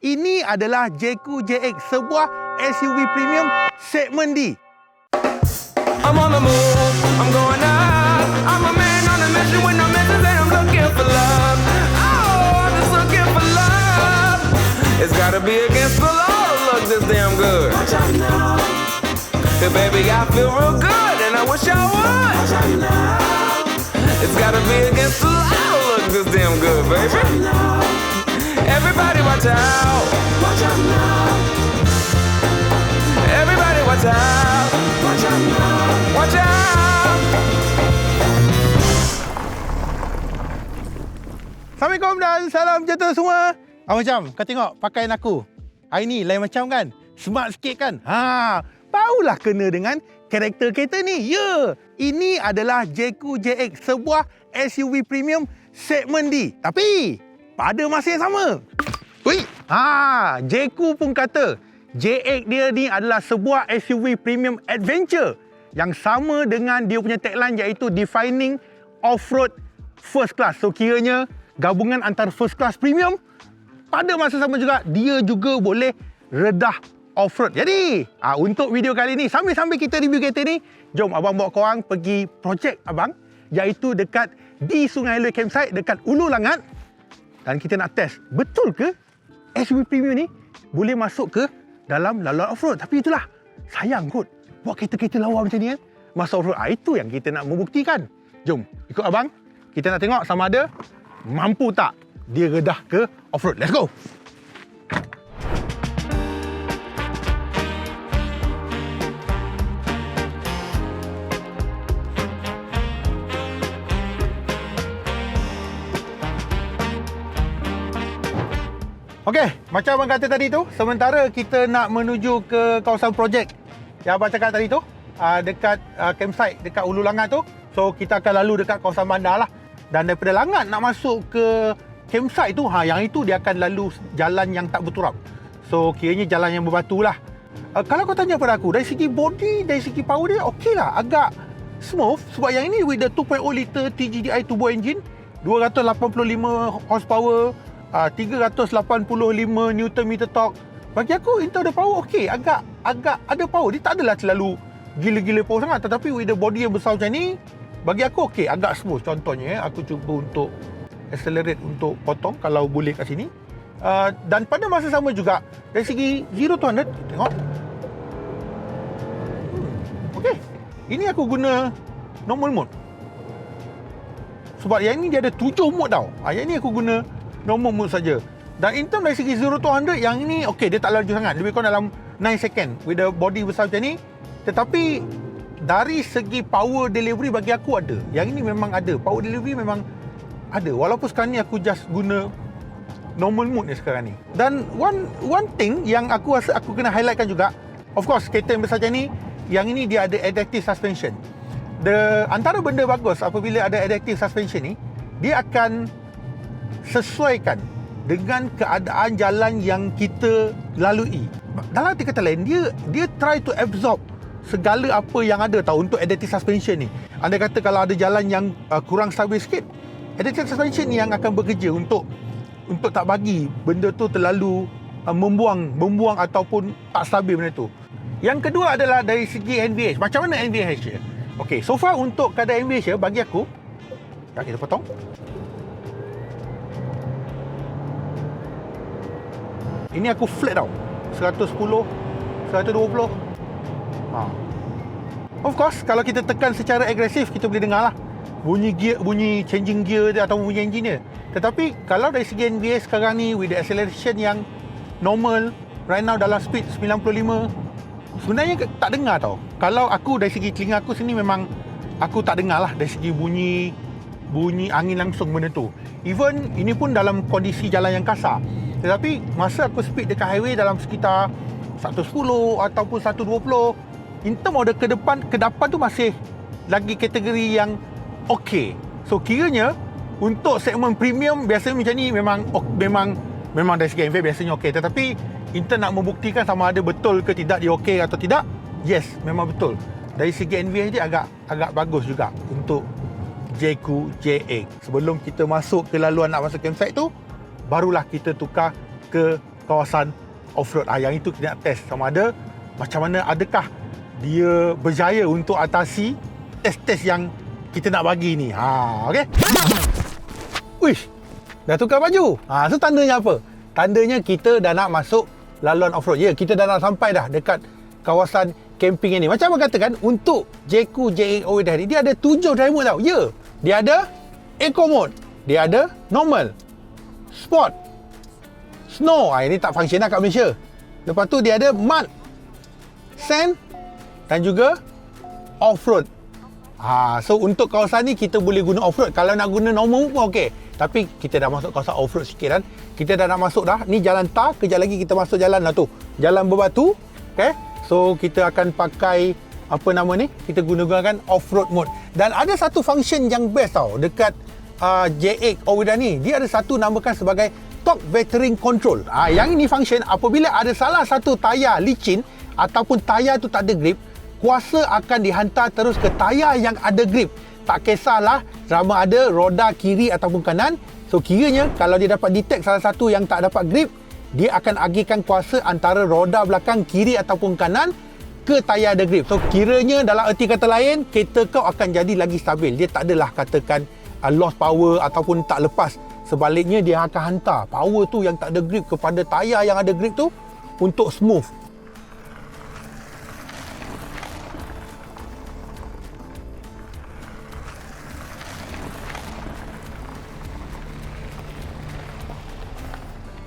Ini adalah Jeku JX, sebuah SUV premium segmen D. I'm on the move, I'm going up. I'm a man on a mission with no missions, and I'm looking for love. Oh, I'm just looking for love. It's gotta be against the law to look this damn good. Hey, baby, I feel real good, and I wish I would. It's gotta be against the law to look this damn good, baby. Everybody watch out. Everybody watch out. Watch out. Assalamualaikum dan salam sejahtera semua. Ah, macam, kau tengok pakaian aku. Hari ni lain macam kan? Smart sikit kan? Ha, barulah kena dengan karakter kereta ni. Ya, ini adalah Jeku JX, sebuah SUV premium segmen D. Tapi, pada masa yang sama. Wih, ha, Jeku pun kata JX dia ni adalah sebuah SUV premium adventure yang sama dengan dia punya tagline iaitu defining off-road first class. So kiranya gabungan antara first class premium pada masa sama juga dia juga boleh redah off-road. Jadi, ah, untuk video kali ni sambil-sambil kita review kereta ni, jom abang bawa korang pergi projek abang iaitu dekat di Sungai Lui Campsite dekat Ulu Langat dan kita nak test betul ke SUV premium ni boleh masuk ke dalam laluan off-road. Tapi itulah, sayang kot buat kereta-kereta lawa macam ni kan. Masuk off-road, ah, itu yang kita nak membuktikan. Jom, ikut abang. Kita nak tengok sama ada mampu tak dia redah ke off-road. Let's go! Macam abang kata tadi tu, sementara kita nak menuju ke kawasan projek yang abang cakap tadi tu, uh, dekat uh, campsite dekat Ulu Langat tu. So kita akan lalu dekat kawasan bandar lah. Dan daripada Langat nak masuk ke campsite tu, ha yang itu dia akan lalu jalan yang tak berturap. So kiranya jalan yang berbatu lah. Uh, kalau kau tanya pada aku, dari segi body, dari segi power dia okey lah. Agak smooth sebab yang ini with the 2.0 liter TGDI turbo engine, 285 horsepower, uh, 385 Newton meter torque. Bagi aku in terms of power okey, agak agak ada power. Dia tak adalah terlalu gila-gila power sangat tetapi with the body yang besar macam ni bagi aku okey, agak smooth. Contohnya eh, aku cuba untuk accelerate untuk potong kalau boleh kat sini. Uh, dan pada masa sama juga dari segi 0 to 100 tengok. Hmm, okey. Ini aku guna normal mode. Sebab yang ini dia ada 7 mode tau. Ah, yang ini aku guna normal mode saja. Dan in term dari segi 0 to 100 yang ini okey dia tak laju sangat. Lebih kurang dalam 9 second with the body besar macam ni. Tetapi dari segi power delivery bagi aku ada. Yang ini memang ada. Power delivery memang ada. Walaupun sekarang ni aku just guna normal mode ni sekarang ni. Dan one one thing yang aku rasa aku kena highlightkan juga, of course kereta yang besar macam ni, yang ini dia ada adaptive suspension. The antara benda bagus apabila ada adaptive suspension ni, dia akan sesuaikan dengan keadaan jalan yang kita lalui. Dalam arti kata lain, dia dia try to absorb segala apa yang ada tahu untuk adaptive suspension ni. Anda kata kalau ada jalan yang uh, kurang stabil sikit, adaptive suspension ni yang akan bekerja untuk untuk tak bagi benda tu terlalu uh, membuang membuang ataupun tak stabil benda tu. Yang kedua adalah dari segi NVH. Macam mana NVH dia? Okey, so far untuk kadar NVH dia bagi aku Ya, kita potong. Ini aku flat tau. 110 120 ha. Of course Kalau kita tekan secara agresif Kita boleh dengar lah. Bunyi gear Bunyi changing gear dia Atau bunyi engine dia. Tetapi Kalau dari segi NVA sekarang ni With the acceleration yang Normal Right now dalam speed 95 Sebenarnya tak dengar tau. Kalau aku dari segi telinga aku sini memang Aku tak dengar lah Dari segi bunyi Bunyi angin langsung benda tu. Even ini pun dalam kondisi jalan yang kasar tetapi masa aku speed dekat highway dalam sekitar 110 ataupun 120 in term of the ke depan ke depan tu masih lagi kategori yang okey. So kiranya untuk segmen premium biasanya macam ni memang memang memang dari segi NVIDIA biasanya okey tetapi Intel nak membuktikan sama ada betul ke tidak dia okey atau tidak yes memang betul. Dari segi NVIDIA dia agak agak bagus juga untuk JQ JX sebelum kita masuk ke laluan nak masuk campsite tu barulah kita tukar ke kawasan off-road. Yang itu kita nak test sama ada macam mana adakah dia berjaya untuk atasi test-test yang kita nak bagi ni. Ha, okey. Wish. Dah tukar baju. Ha, tu tandanya apa? Tandanya kita dah nak masuk laluan off-road. Ya, kita dah nak sampai dah dekat kawasan camping ini. Macam apa katakan, untuk Jeku JAO dah ni, dia ada tujuh drive mode tau. Ya, dia ada Eco mode. Dia ada normal, sport, snow. Ha, ini tak function lah kat Malaysia. Lepas tu dia ada mud, sand dan juga off-road. Ha, so untuk kawasan ni kita boleh guna off-road. Kalau nak guna normal pun okey. Tapi kita dah masuk kawasan off-road sikit kan. Kita dah nak masuk dah. Ni jalan tar, kejap lagi kita masuk jalan lah tu. Jalan berbatu. Okay. So kita akan pakai apa nama ni? Kita gunakan off-road mode. Dan ada satu function yang best tau dekat uh, J8 Owida ni. Dia ada satu namakan sebagai torque vectoring control. Ah ha, yang ini function apabila ada salah satu tayar licin ataupun tayar tu tak ada grip, kuasa akan dihantar terus ke tayar yang ada grip. Tak kisahlah sama ada roda kiri ataupun kanan. So kiranya kalau dia dapat detect salah satu yang tak dapat grip, dia akan agihkan kuasa antara roda belakang kiri ataupun kanan ke tayar ada grip. So kiranya dalam erti kata lain, kereta kau akan jadi lagi stabil. Dia tak adalah katakan uh, lost power ataupun tak lepas. Sebaliknya dia akan hantar power tu yang tak ada grip kepada tayar yang ada grip tu untuk smooth.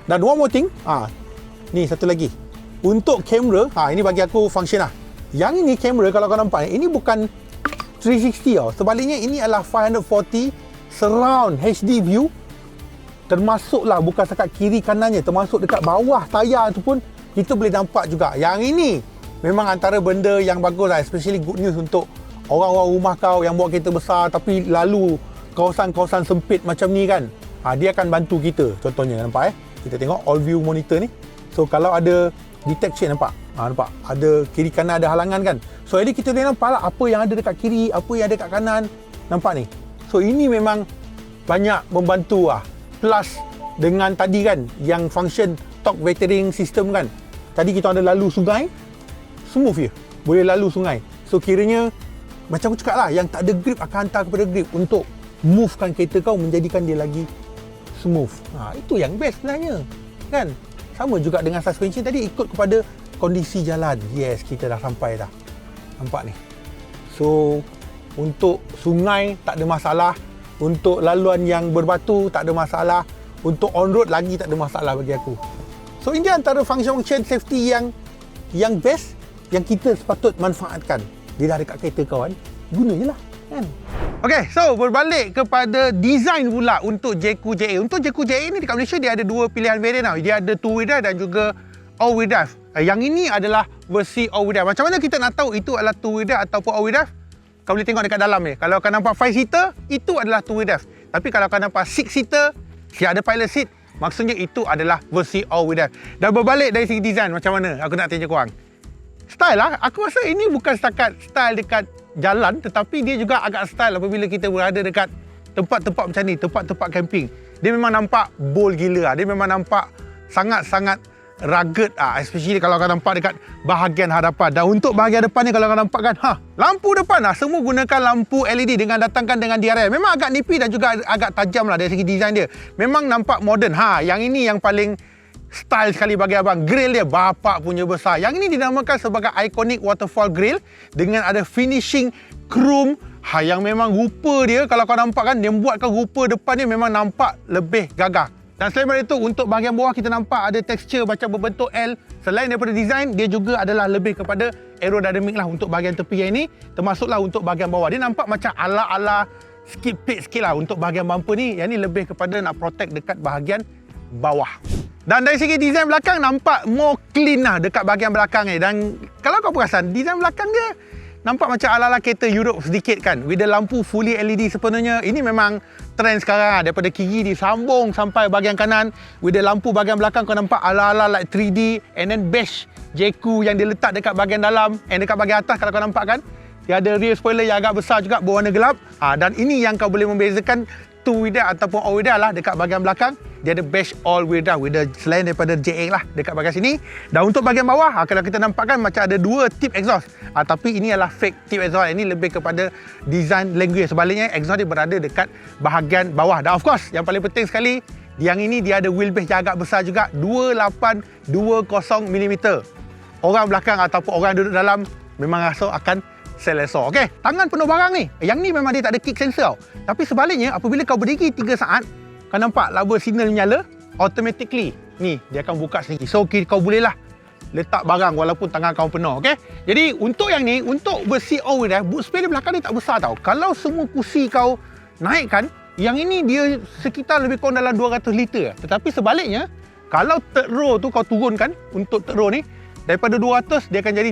Dan one more thing, ha, ni satu lagi. Untuk kamera, ha, ini bagi aku function lah. Yang ini kamera kalau kau nampak ni, ini bukan 360 tau. Sebaliknya ini adalah 540 surround HD view. Termasuklah bukan sekat kiri kanannya, termasuk dekat bawah tayar tu pun kita boleh nampak juga. Yang ini memang antara benda yang bagus lah, especially good news untuk orang-orang rumah kau yang buat kereta besar tapi lalu kawasan-kawasan sempit macam ni kan. Ha, dia akan bantu kita. Contohnya nampak eh kita tengok all view monitor ni so kalau ada detection nampak ha, nampak ada kiri kanan ada halangan kan so jadi kita boleh nampak lah apa yang ada dekat kiri apa yang ada dekat kanan nampak ni so ini memang banyak membantu lah plus dengan tadi kan yang function torque vectoring system kan tadi kita ada lalu sungai smooth je boleh lalu sungai so kiranya macam aku cakap lah yang tak ada grip akan hantar kepada grip untuk movekan kereta kau menjadikan dia lagi smooth. Ha, itu yang best sebenarnya. Kan? Sama juga dengan suspension tadi ikut kepada kondisi jalan. Yes, kita dah sampai dah. Nampak ni. So, untuk sungai tak ada masalah. Untuk laluan yang berbatu tak ada masalah. Untuk on road lagi tak ada masalah bagi aku. So, ini antara function-function safety yang yang best yang kita sepatut manfaatkan. Dah dekat kereta kawan. Guna je lah. Kan? Okay, so berbalik kepada design pula untuk Jeku JA. Untuk Jeku JA ni dekat Malaysia dia ada dua pilihan variant tau. Dia ada two wheel drive dan juga all wheel drive. Eh, yang ini adalah versi all wheel drive. Macam mana kita nak tahu itu adalah two wheel drive ataupun all wheel drive? Kau boleh tengok dekat dalam ni. Kalau kau nampak five seater, itu adalah two wheel drive. Tapi kalau kau nampak six seater, si ada pilot seat, maksudnya itu adalah versi all wheel drive. Dan berbalik dari segi design macam mana? Aku nak tanya korang. Style lah, aku rasa ini bukan setakat style dekat jalan tetapi dia juga agak style apabila kita berada dekat tempat-tempat macam ni, tempat-tempat camping. Dia memang nampak bold gila. Dia memang nampak sangat-sangat rugged ah especially kalau kau nampak dekat bahagian hadapan. Dan untuk bahagian depan ni kalau kau nampak kan ha lampu depan ah semua gunakan lampu LED dengan datangkan dengan DRL memang agak nipis dan juga agak tajam lah dari segi design dia. Memang nampak modern. Ha yang ini yang paling style sekali bagi abang. Grill dia bapak punya besar. Yang ini dinamakan sebagai iconic waterfall grill dengan ada finishing chrome. Ha yang memang rupa dia kalau kau nampak kan dia buatkan rupa depan dia memang nampak lebih gagah dan selain daripada itu, untuk bahagian bawah kita nampak ada tekstur macam berbentuk L. Selain daripada design, dia juga adalah lebih kepada aerodynamic lah untuk bahagian tepi yang ini. Termasuklah untuk bahagian bawah. Dia nampak macam ala-ala skid plate sikit lah untuk bahagian bumper ni. Yang ni lebih kepada nak protect dekat bahagian bawah. Dan dari segi design belakang, nampak more clean lah dekat bahagian belakang ni. Dan kalau kau perasan, design belakang dia nampak macam ala-ala kereta Europe sedikit kan. With the lampu fully LED sepenuhnya. Ini memang trend sekarang. Daripada kiri disambung sampai bahagian kanan. With the lampu bahagian belakang kau nampak ala-ala like 3D. And then beige Jeku yang dia letak dekat bahagian dalam. And dekat bahagian atas kalau kau nampak kan. Dia ada rear spoiler yang agak besar juga berwarna gelap. Ha, dan ini yang kau boleh membezakan two wheel drive ataupun all wheel drive lah dekat bahagian belakang. Dia ada bash all wheel drive the selain daripada JX lah dekat bahagian sini. Dan untuk bahagian bawah ha, kalau kita nampakkan macam ada dua tip exhaust. Ha, tapi ini adalah fake tip exhaust. Ini lebih kepada design language. Sebaliknya exhaust dia berada dekat bahagian bawah. Dan of course yang paling penting sekali yang ini dia ada wheelbase yang agak besar juga. 2820mm orang belakang ataupun orang duduk dalam memang rasa akan selesa. Okey, tangan penuh barang ni. Yang ni memang dia tak ada kick sensor. Tapi sebaliknya apabila kau berdiri 3 saat, kau nampak laba signal menyala, automatically ni dia akan buka sendiri. So kau boleh lah letak barang walaupun tangan kau penuh. Okey. Jadi untuk yang ni, untuk besi all wheel boot space di belakang ni tak besar tau. Kalau semua kursi kau naikkan, yang ini dia sekitar lebih kurang dalam 200 liter. Tetapi sebaliknya, kalau third row tu kau turunkan untuk third row ni, daripada 200 dia akan jadi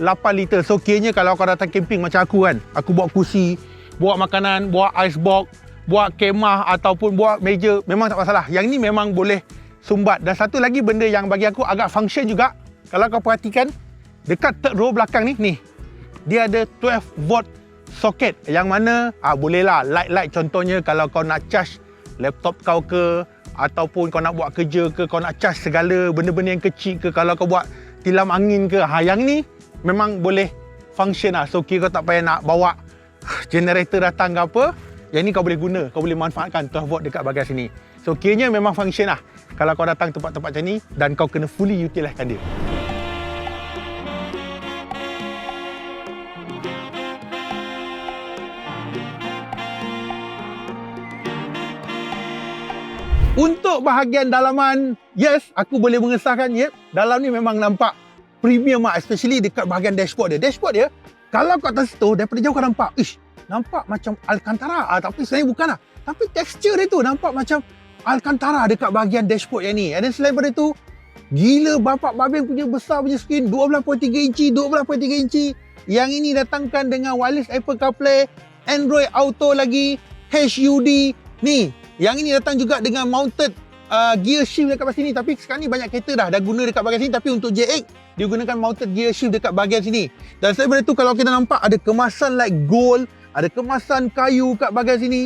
738 liter. So kiranya kalau kau datang camping macam aku kan, aku bawa kursi, bawa makanan, bawa ice box, bawa kemah ataupun bawa meja, memang tak masalah. Yang ni memang boleh sumbat. Dan satu lagi benda yang bagi aku agak function juga, kalau kau perhatikan, dekat third row belakang ni, ni, dia ada 12 volt soket yang mana ah bolehlah light-light contohnya kalau kau nak charge laptop kau ke ataupun kau nak buat kerja ke kau nak charge segala benda-benda yang kecil ke kalau kau buat tilam angin ke ha yang ni memang boleh function lah. So kira tak payah nak bawa generator datang ke apa yang ni kau boleh guna kau boleh manfaatkan 12 volt dekat bahagian sini. So kiranya memang function lah. Kalau kau datang tempat-tempat macam ni dan kau kena fully utilisekan dia. Untuk bahagian dalaman, yes, aku boleh mengesahkan, yep, dalam ni memang nampak premium lah, especially dekat bahagian dashboard dia. Dashboard dia, kalau kat atas tu, daripada jauh kau nampak, ish, nampak macam Alcantara, ah, tapi sebenarnya bukan lah. Tapi tekstur dia tu nampak macam Alcantara dekat bahagian dashboard yang ni. Dan selain daripada tu, gila bapak babin punya besar punya screen, 12.3 inci, 12.3 inci. Yang ini datangkan dengan wireless Apple CarPlay, Android Auto lagi, HUD. Ni, yang ini datang juga dengan mounted uh, gear shift dekat sini tapi sekarang ni banyak kereta dah dah guna dekat bahagian sini tapi untuk JX dia gunakan mounted gear shift dekat bahagian sini. Dan selain itu kalau kita nampak ada kemasan like gold, ada kemasan kayu kat bahagian sini,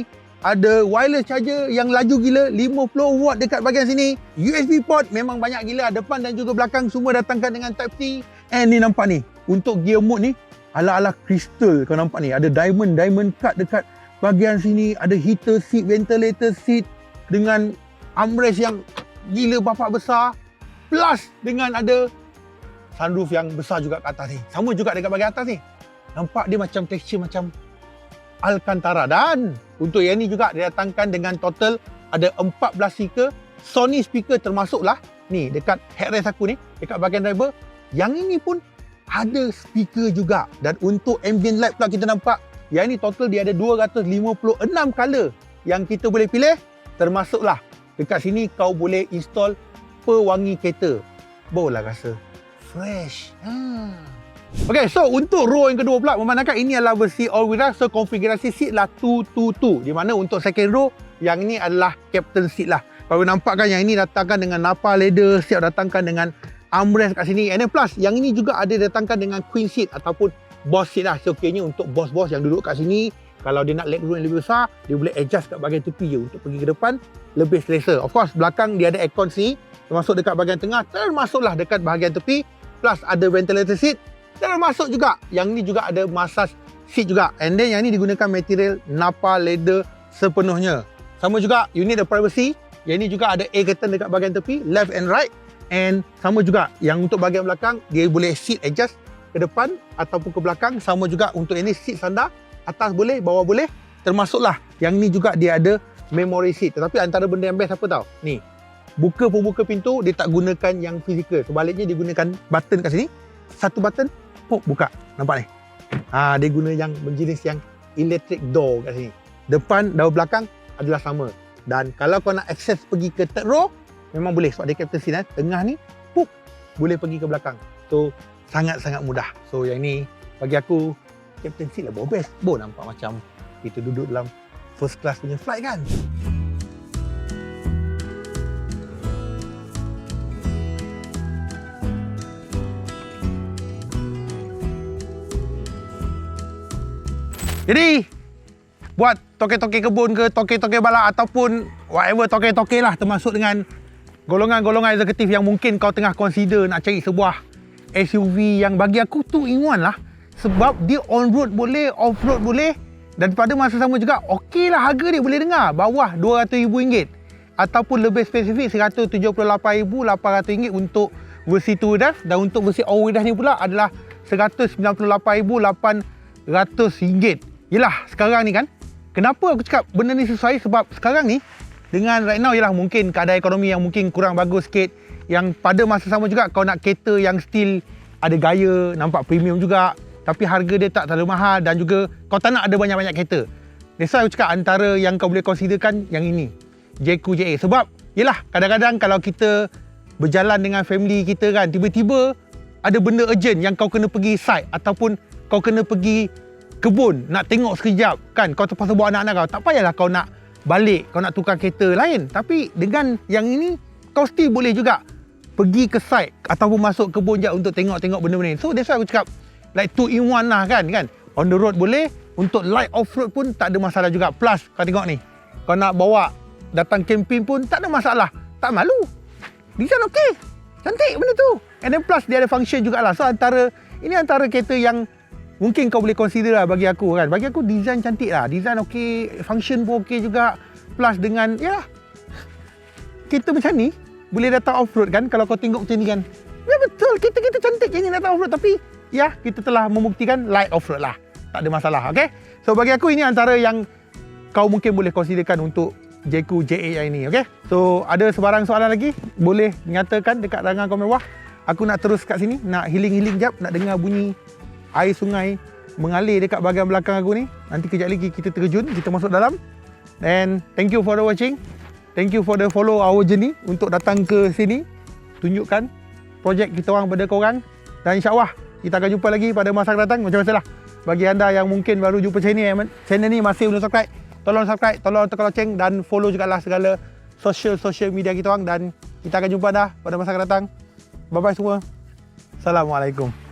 ada wireless charger yang laju gila 50 watt dekat bahagian sini. USB port memang banyak gila depan dan juga belakang semua datangkan dengan type C. And ni nampak ni untuk gear mode ni ala-ala crystal kau nampak ni ada diamond diamond cut dekat bahagian sini ada heater seat, ventilator seat dengan armrest yang gila bapak besar plus dengan ada sunroof yang besar juga kat atas ni. Sama juga dekat bahagian atas ni. Nampak dia macam tekstur macam Alcantara. Dan untuk yang ni juga dia datangkan dengan total ada 14 speaker. Sony speaker termasuklah ni dekat headrest aku ni dekat bahagian driver. Yang ini pun ada speaker juga. Dan untuk ambient light pula kita nampak yang ini total dia ada 256 color yang kita boleh pilih. Termasuklah dekat sini kau boleh install pewangi kereta. Boleh rasa fresh. Ha. Okay, so untuk row yang kedua pula memandangkan ini adalah versi all wheel drive so konfigurasi seat lah 222 di mana untuk second row yang ini adalah captain seat lah. Kalau nampak kan yang ini datangkan dengan napa leather, siap datangkan dengan armrest kat sini. And then plus yang ini juga ada datangkan dengan queen seat ataupun boss seat lah. So okeynya untuk bos-bos yang duduk kat sini, kalau dia nak leg room yang lebih besar, dia boleh adjust kat bahagian tepi je untuk pergi ke depan, lebih selesa. Of course, belakang dia ada aircon sini, termasuk dekat bahagian tengah, termasuklah dekat bahagian tepi, plus ada ventilator seat, termasuk juga, yang ni juga ada massage seat juga. And then yang ni digunakan material Napa leather sepenuhnya. Sama juga, you need a privacy. Yang ni juga ada air curtain dekat bahagian tepi, left and right. And sama juga, yang untuk bahagian belakang, dia boleh seat adjust ke depan ataupun ke belakang sama juga untuk ini seat standar atas boleh bawah boleh termasuklah. Yang ni juga dia ada memory seat. Tetapi antara benda yang best apa tau? Ni. Buka pembuka pintu dia tak gunakan yang fizikal. Sebaliknya dia gunakan button kat sini. Satu button pop buka. Nampak ni? Ha, dia guna yang berjenis yang electric door kat sini. Depan dan belakang adalah sama. Dan kalau kau nak akses pergi ke third row memang boleh. Sebab dia captain seat eh. tengah ni pop boleh pergi ke belakang. So sangat-sangat mudah. So yang ni bagi aku captain seat lah bawa best. Bo nampak macam kita duduk dalam first class punya flight kan. Jadi buat toke-toke kebun ke, toke-toke balak ataupun whatever toke-toke lah termasuk dengan golongan-golongan eksekutif yang mungkin kau tengah consider nak cari sebuah SUV yang bagi aku tu in one lah. Sebab dia on road boleh, off road boleh. Dan pada masa sama juga okey lah harga dia boleh dengar. Bawah RM200,000 ataupun lebih spesifik RM178,800 untuk versi 2 drive. Dan untuk versi all wheel ni pula adalah RM198,800 Yelah sekarang ni kan Kenapa aku cakap benda ni sesuai? Sebab sekarang ni dengan right now ialah mungkin keadaan ekonomi yang mungkin kurang bagus sikit. Yang pada masa sama juga kau nak kereta yang still ada gaya, nampak premium juga tapi harga dia tak terlalu mahal dan juga kau tak nak ada banyak-banyak kereta. That's why aku cakap antara yang kau boleh considerkan yang ini. JQ JA sebab yelah kadang-kadang kalau kita berjalan dengan family kita kan tiba-tiba ada benda urgent yang kau kena pergi site ataupun kau kena pergi kebun nak tengok sekejap kan. Kau terpaksa bawa anak-anak kau. Tak payahlah kau nak balik kau nak tukar kereta lain. Tapi dengan yang ini kau still boleh juga pergi ke site ataupun masuk kebun je untuk tengok-tengok benda-benda ni. So that's why aku cakap like two in one lah kan kan? On the road boleh untuk light off road pun tak ada masalah juga. Plus kau tengok ni kau nak bawa datang camping pun tak ada masalah. Tak malu. Design okey cantik benda tu. And then plus dia ada function jugalah. So antara ini antara kereta yang mungkin kau boleh consider lah bagi aku kan. Bagi aku design cantik lah. Design okey function pun okey juga. Plus dengan ya kereta macam ni boleh datang off road kan? Kalau kau tengok macam ni kan? Ya betul. Kereta-kereta cantik yang ni datang off road. Tapi ya kita telah membuktikan light off road lah tak ada masalah okey so bagi aku ini antara yang kau mungkin boleh considerkan untuk JQ JA ini okey so ada sebarang soalan lagi boleh nyatakan dekat rangan komen bawah aku nak terus kat sini nak healing-healing jap nak dengar bunyi air sungai mengalir dekat bahagian belakang aku ni. Nanti kejap lagi kita terjun, kita masuk dalam. And thank you for the watching. Thank you for the follow our journey untuk datang ke sini. Tunjukkan projek kita orang pada korang. Dan insyaAllah kita akan jumpa lagi pada masa akan datang. Macam biasalah. Bagi anda yang mungkin baru jumpa channel ni, channel ni masih belum subscribe. Tolong subscribe, tolong tekan loceng dan follow jugalah segala social-social media kita orang. Dan kita akan jumpa dah pada masa akan datang. Bye-bye semua. Assalamualaikum.